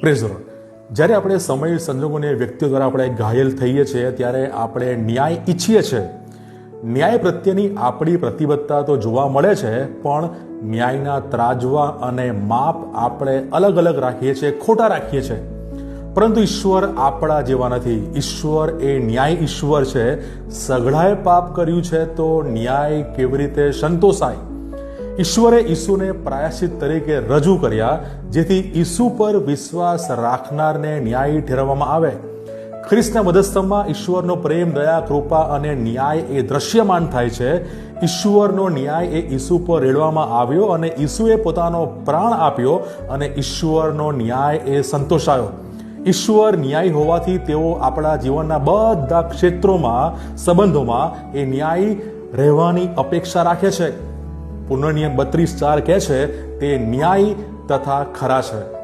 Praise road જ્યારે આપણે સમય સંજોગોને વ્યક્તિઓ દ્વારા આપણે ઘાયલ થઈએ છીએ, ત્યારે આપણે ન્યાય ઈચ્છીએ છીએ. ન્યાય પ્રત્યેની આપણી પ્રતિબદ્ધતા તો જોવા મળે છે, પણ ન્યાયના ત્રાજવા અને માપ આપણે અલગ અલગ રાખીએ છીએ, ખોટા રાખીએ છીએ. પરંતુ ઈશ્વર આપણા જેવા નથી. ઈશ્વર એ ન્યાય ઈશ્વર છે. સઘળાએ પાપ કર્યું છે તો ન્યાય કેવી રીતે સંતોષાય? ઈશ્વરે ઈસુને પ્રાયશ્ચિત તરીકે રજૂ કર્યા, જેથી ઈસુ પર વિશ્વાસ રાખનારને ન્યાયી ઠેરવવામાં આવે. ખ્રિસ્તના વધસ્તંભમાં ઈશ્વરનો પ્રેમ, દયા, કૃપા અને ન્યાય એ દ્રશ્યમાન થાય છે. ઈશ્વરનો ન્યાય એ ઈસુ પર રેડવામાં આવ્યો અને ઈસુએ પોતાનો પ્રાણ આપ્યો અને ઈશ્વરનો ન્યાય એ સંતોષાયો. ઈશ્વર ન્યાય હોવાથી તેઓ આપણા જીવનના બધા ક્ષેત્રોમાં, સંબંધોમાં એ ન્યાય રહેવાની અપેક્ષા રાખે છે. પુનર્નિયમ બત્રીસ ચાર કહે છે તે ન્યાય તથા ખરા છે.